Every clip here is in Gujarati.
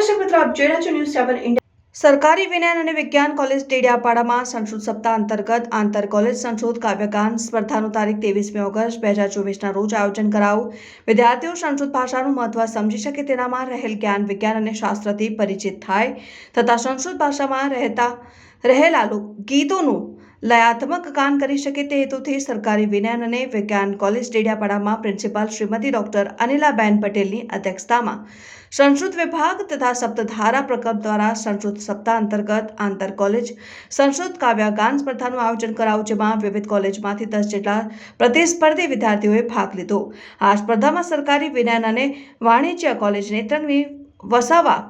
આપ જોઈ રહ્યા છો ન્યૂઝ સેવન ઇન્ડિયા સરકારી વિજ્ઞાન અને વિજ્ઞાન કોલેજ ડેડિયાપાડામાં સંસ્કૃત સપ્તાહ અંતર્ગત આંતર કોલેજ સંસ્કૃત કાવ્યગાન સ્પર્ધાનું તારીખ ત્રેવીસમી ઓગસ્ટ બે હજાર ચોવીસના રોજ આયોજન કરાવું વિદ્યાર્થીઓ સંસ્કૃત ભાષાનું મહત્વ સમજી શકે તેનામાં રહેલ જ્ઞાન, વિજ્ઞાન અને શાસ્ત્રથી પરિચિત થાય. તથા સંસ્કૃત ભાષામાં રહેતા રહેલા ગીતોનું લયાત્મક કામ કરી શકે તે હેતુથી સરકારી વિજ્ઞાન અને વિજ્ઞાન કોલેજ ડેડિયાપાડામાં પ્રિન્સિપાલ શ્રીમતી ડોક્ટર અનિલાબેન પટેલની અધ્યક્ષતામાં સંસ્કૃત વિભાગ તથા સપ્તધારા પ્રકલ્પ દ્વારા સંસ્કૃત સપ્તાહ અંતર્ગત આંતર કોલેજ, સંસ્કૃત કાવ્યગાન સ્પર્ધાનું આયોજન કરાયું, જેમાં વિવિધ કોલેજમાંથી દસ જેટલા પ્રતિસ્પર્ધી વિદ્યાર્થીઓએ ભાગ લીધો. આ સ્પર્ધામાં સરકારી વિજ્ઞાન અને વાણિજ્ય કોલેજ નેત્રંગની વસાવા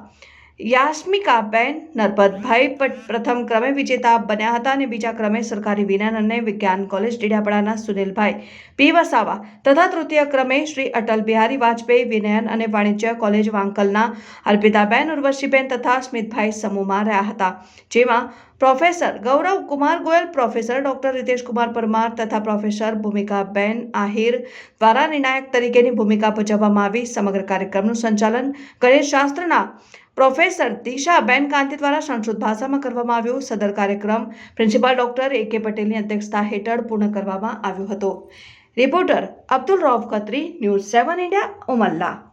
યાસ્મિકાબેન નરપતભાઈ પ્રથમ ક્રમે વિજેતા બન્યા હતા અને બીજા ક્રમે સરકારી વિજ્ઞાન અને વિજ્ઞાન કોલેજ ડેડિયાપાડાના સુનિલભાઈ પી વસાવા તથા તૃતીય ક્રમે શ્રી અટલ બિહારી વાજપેયી વિનયન અને વાણિજ્ય કોલેજ વાંકલના અર્પિતાબેન ઉર્વશીબેન તથા સ્મિતભાઈ સમૂહમાં રહ્યા હતા. જેમાં professor Gaurav Kumar Goyal, professor doctor Ritesh Kumar Parmar તથા પ્રોફેસર ભૂમિકાબેન આહિર દ્વારા નિર્ણાયક તરીકેની ભૂમિકા ભજવવામાં આવી. સમગ્ર કાર્યક્રમનું સંચાલન ગણેશશાસ્ત્રના પ્રોફેસર દિશાબેન કાંતિ દ્વારા સંસ્કૃત ભાષામાં કરવામાં આવ્યું સદર કાર્યક્રમ. પ્રિન્સિપાલ ડોક્ટર એ કે પટેલની અધ્યક્ષતા હેઠળ પૂર્ણ કરવામાં આવ્યો હતો. Reporter Abdul Rauf Khatri news seven India, Umalla.